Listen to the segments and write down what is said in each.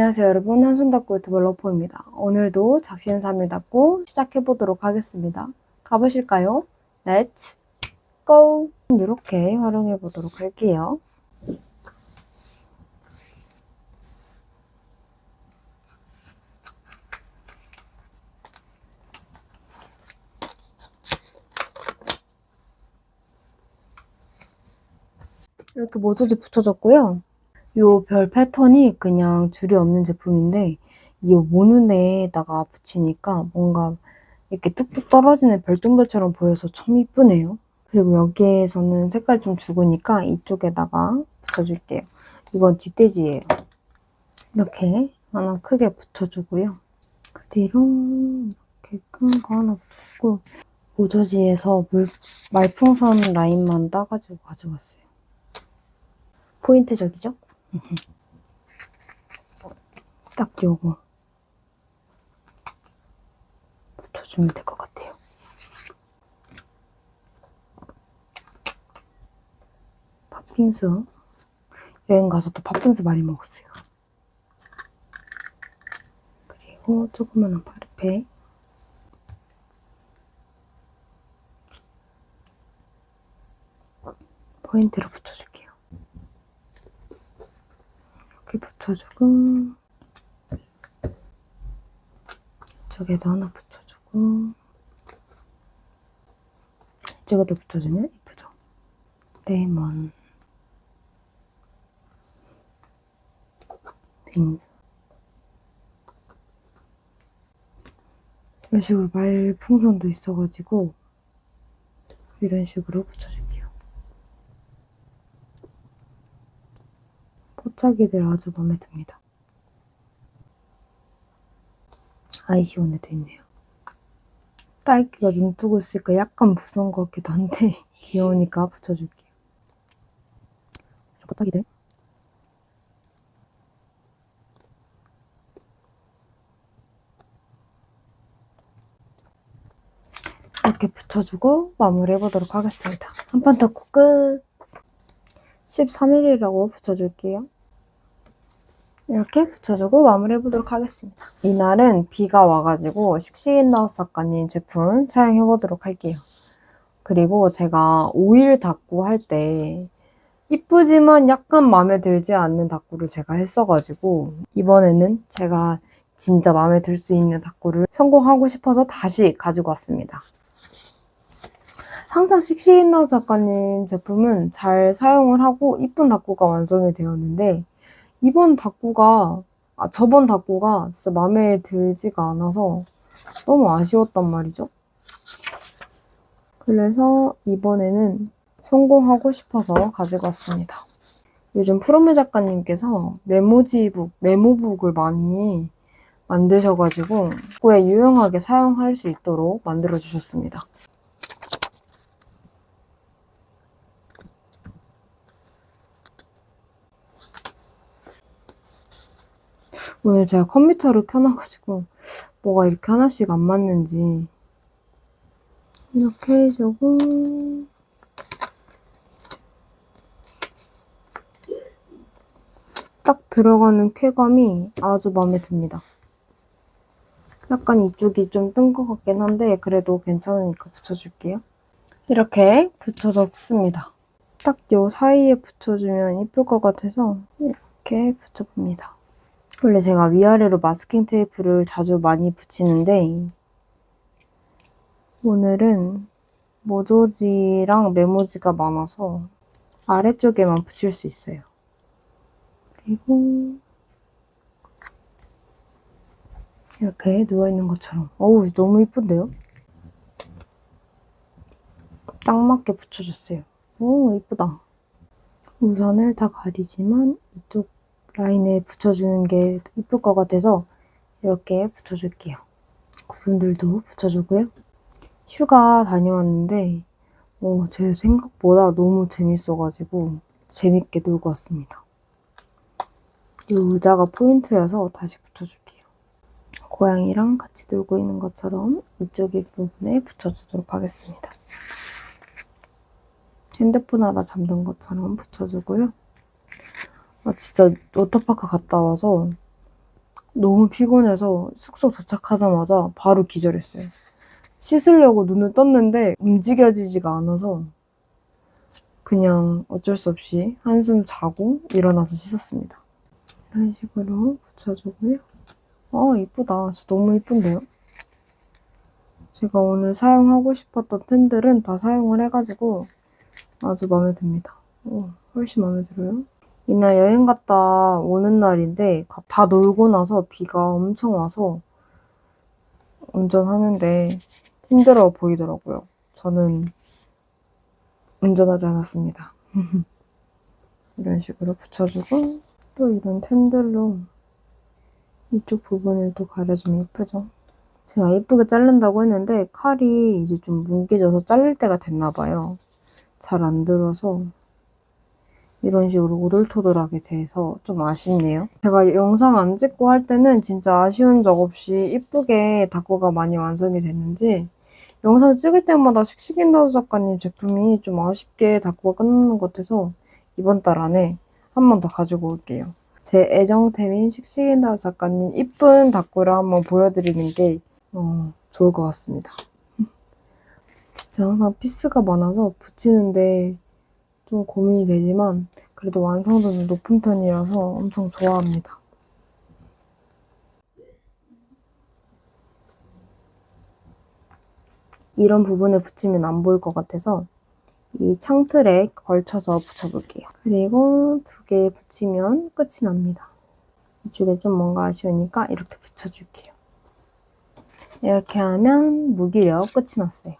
안녕하세요 여러분 한손닦고 유튜버 러퍼입니다. 오늘도 작심삼일 닦고 시작해보도록 하겠습니다. 가보실까요? Let's go! 이렇게 활용해보도록 할게요. 이렇게 모조지 붙여줬고요. 요 별 패턴이 그냥 줄이 없는 제품인데 이 모눈에다가 붙이니까 뭔가 이렇게 뚝뚝 떨어지는 별똥별처럼 보여서 참 이쁘네요. 그리고 여기에서는 색깔 좀 죽으니까 이쪽에다가 붙여줄게요. 이건 뒷돼지예요. 이렇게 하나 크게 붙여주고요. 그 뒤로 이렇게 큰 거 하나 붙여주고 모조지에서 물, 말풍선 라인만 따가지고 가져왔어요. 포인트 적이죠? 딱 요거 붙여주면 될 것 같아요. 팥빙수 여행 가서 또 팥빙수 많이 먹었어요. 그리고 조그마한 파르페 포인트로 붙여줄게요. 이렇게 붙여주고 이쪽에도 하나 붙여주고 이쪽에도 붙여주면 이쁘죠? 레몬 빙수 이런 식으로 말풍선도 있어가지고 이런 식으로 붙여줄게요. 포차기들 아주 마음에 듭니다. 아이시온에도 있네요. 딸기가 눈 뜨고 있으니까 약간 무서운 것 같기도 한데 귀여우니까 붙여줄게요. 이런 포차기들. 이렇게 붙여주고 마무리해보도록 하겠습니다. 한 판더 끝! 13일이라고 붙여줄게요. 이렇게 붙여주고 마무리해 보도록 하겠습니다. 이날은 비가 와가지고 식시인나우스 작가님 제품 사용해 보도록 할게요. 그리고 제가 오일 닦고 할 때 이쁘지만 약간 마음에 들지 않는 닦구를 제가 했어가지고 이번에는 제가 진짜 마음에 들 수 있는 닦구를 성공하고 싶어서 다시 가지고 왔습니다. 항상 식시인나우 작가님 제품은 잘 사용을 하고 이쁜 닦구가 완성이 되었는데 이번 닦구가 아, 저번 닦구가 진짜 마음에 들지가 않아서 너무 아쉬웠단 말이죠. 그래서 이번에는 성공하고 싶어서 가지고 왔습니다. 요즘 프로메 작가님께서 메모지북, 메모북을 많이 만드셔가지고 닦구에 유용하게 사용할 수 있도록 만들어 주셨습니다. 오늘 제가 컴퓨터를 켜놔가지고 뭐가 이렇게 하나씩 안 맞는지 이렇게 해주고 딱 들어가는 쾌감이 아주 마음에 듭니다. 약간 이쪽이 좀 뜬 것 같긴 한데 그래도 괜찮으니까 붙여줄게요. 이렇게 붙여줬습니다. 딱 요 사이에 붙여주면 이쁠 것 같아서 이렇게 붙여봅니다. 원래 제가 위아래로 마스킹 테이프를 자주 많이 붙이는데 오늘은 모조지랑 메모지가 많아서 아래쪽에만 붙일 수 있어요. 그리고 이렇게 누워있는 것처럼 어우 너무 이쁜데요? 딱 맞게 붙여줬어요. 오 이쁘다. 우산을 다 가리지만 이쪽 라인에 붙여주는 게 이쁠 것 같아서 이렇게 붙여줄게요. 구름들도 붙여주고요. 휴가 다녀왔는데 어, 제 생각보다 너무 재밌어가지고 재밌게 놀고 왔습니다. 이 의자가 포인트여서 다시 붙여줄게요. 고양이랑 같이 놀고 있는 것처럼 이쪽 부분에 붙여주도록 하겠습니다. 핸드폰 하다 잠든 것처럼 붙여주고요. 아, 진짜 워터파크 갔다 와서 너무 피곤해서 숙소 도착하자마자 바로 기절했어요. 씻으려고 눈을 떴는데 움직여지지가 않아서 그냥 어쩔 수 없이 한숨 자고 일어나서 씻었습니다. 이런 식으로 붙여주고요. 아 이쁘다. 진짜 너무 이쁜데요? 제가 오늘 사용하고 싶었던 템들은 다 사용을 해가지고 아주 마음에 듭니다. 오, 훨씬 마음에 들어요. 이날 여행 갔다 오는 날인데 가- 다 놀고 나서 비가 엄청 와서 운전하는데 힘들어 보이더라고요. 저는 운전하지 않았습니다. 이런 식으로 붙여주고 또 이런 템들로 이쪽 부분을 또 가려주면 예쁘죠. 제가 예쁘게 자른다고 했는데 칼이 이제 좀 뭉개져서 자를 때가 됐나 봐요. 잘 안 들어서 이런 식으로 오돌토돌하게 돼서 좀 아쉽네요. 제가 영상 안 찍고 할 때는 진짜 아쉬운 적 없이 이쁘게 다코가 많이 완성이 됐는지 영상 찍을 때마다 씩씩인다우 작가님 제품이 좀 아쉽게 다코가 끝나는 것 같아서 이번 달 안에 한 번 더 가지고 올게요. 제 애정템인 씩씩인다우 작가님 이쁜 다코를 한번 보여드리는 게 어, 좋을 것 같습니다. 진짜 항상 피스가 많아서 붙이는데 좀 고민이 되지만 그래도 완성도는 높은 편이라서 엄청 좋아합니다. 이런 부분에 붙이면 안 보일 것 같아서 이 창틀에 걸쳐서 붙여볼게요. 그리고 두 개 붙이면 끝이 납니다. 이쪽에 좀 뭔가 아쉬우니까 이렇게 붙여줄게요. 이렇게 하면 무기력 끝이 났어요.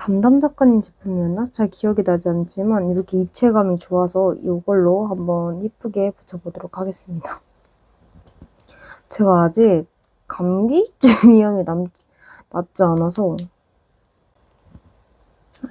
담담 작가님 제품이었나? 잘 기억이 나지 않지만 이렇게 입체감이 좋아서 이걸로 한번 이쁘게 붙여보도록 하겠습니다. 제가 아직 감기증 위험이 남, 낫지 않아서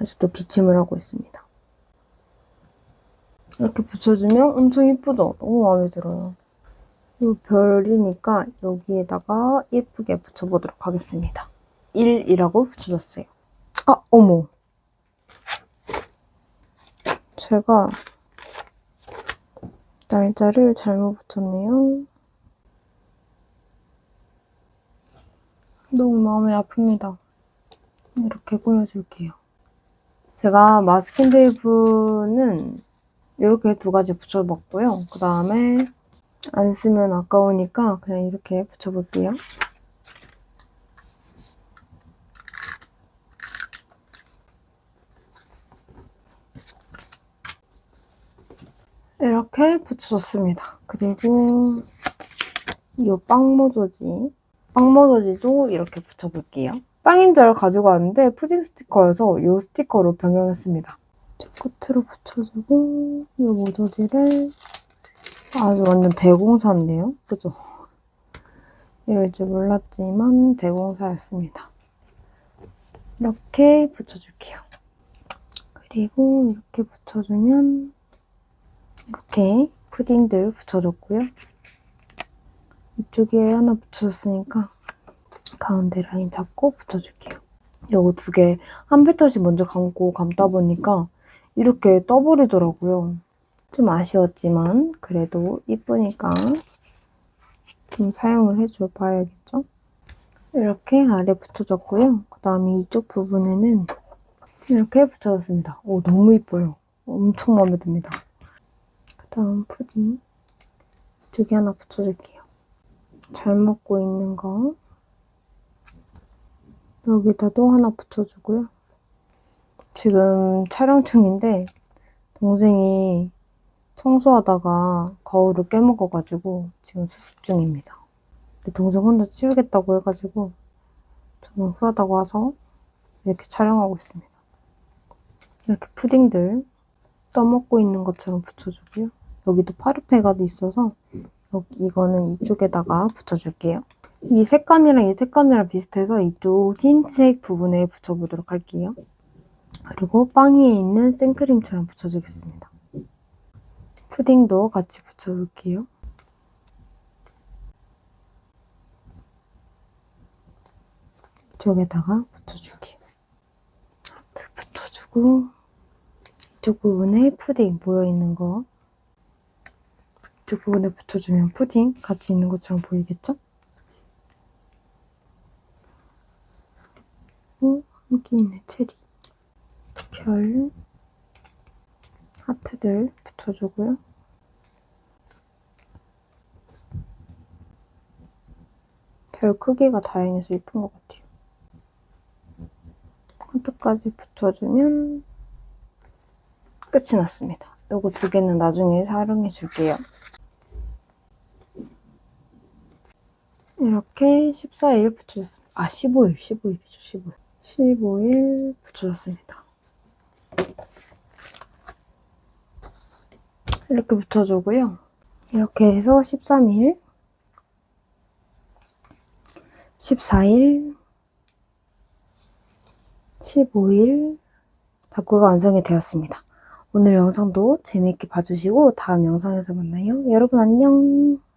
아직도 기침을 하고 있습니다. 이렇게 붙여주면 엄청 이쁘죠? 너무 마음에 들어요. 이 별이니까 여기에다가 예쁘게 붙여보도록 하겠습니다. 1이라고 붙여줬어요. 아, 어머. 제가 날짜를 잘못 붙였네요. 너무 마음이 아픕니다. 이렇게 꾸며줄게요. 제가 마스킹 테이프는 이렇게 두 가지 붙여봤고요. 그 다음에 안 쓰면 아까우니까 그냥 이렇게 붙여볼게요. 이렇게 붙여줬습니다. 그리고 이 빵모조지, 빵모조지도 이렇게 붙여볼게요. 빵인자를 가지고 왔는데 푸딩 스티커여서 이 스티커로 변경했습니다. 끝으로 붙여주고 이 모조지를 아주 완전 대공사인데요? 그죠? 이럴 줄 몰랐지만 대공사였습니다. 이렇게 붙여줄게요. 그리고 이렇게 붙여주면 이렇게 푸딩들 붙여줬고요. 이쪽에 하나 붙여줬으니까 가운데 라인 잡고 붙여줄게요. 요거 두 개 한 팩터씩 먼저 감고 감다 보니까 이렇게 떠버리더라고요. 좀 아쉬웠지만 그래도 이쁘니까 좀 사용을 해줘 봐야겠죠? 이렇게 아래 붙여줬고요. 그 다음에 이쪽 부분에는 이렇게 붙여줬습니다. 오 너무 이뻐요. 엄청 마음에 듭니다. 그 다음 푸딩 두개 하나 붙여줄게요. 잘 먹고 있는 거 여기다 또 하나 붙여주고요. 지금 촬영 중인데 동생이 청소하다가 거울을 깨먹어가지고 지금 수습 중입니다. 동생 혼자 치우겠다고 해가지고 저는 후하다고 와서 이렇게 촬영하고 있습니다. 이렇게 푸딩들 떠먹고 있는 것처럼 붙여주고요. 여기도 파르페가 있어서 여기 이거는 이쪽에다가 붙여줄게요. 이 색감이랑 이 색감이랑 비슷해서 이쪽 흰색 부분에 붙여보도록 할게요. 그리고 빵 위에 있는 생크림처럼 붙여주겠습니다. 푸딩도 같이 붙여볼게요. 이쪽에다가 붙여줄게요. 하트 붙여주고 이쪽 부분에 푸딩 모여있는 거 밑에 부분에 붙여주면 푸딩 같이 있는 것처럼 보이겠죠? 오, 여기 있네, 체리. 별, 하트들 붙여주고요. 별 크기가 다행해서 예쁜 것 같아요. 끝까지 붙여주면 끝이 났습니다. 요거 두 개는 나중에 사용해 줄게요. 이렇게 14일 붙여줬습니다. 아, 15일, 15일이죠, 15일. 15일 붙여줬습니다. 이렇게 붙여주고요. 이렇게 해서 13일, 14일, 15일 다구가 완성이 되었습니다. 오늘 영상도 재미있게 봐주시고 다음 영상에서 만나요. 여러분 안녕!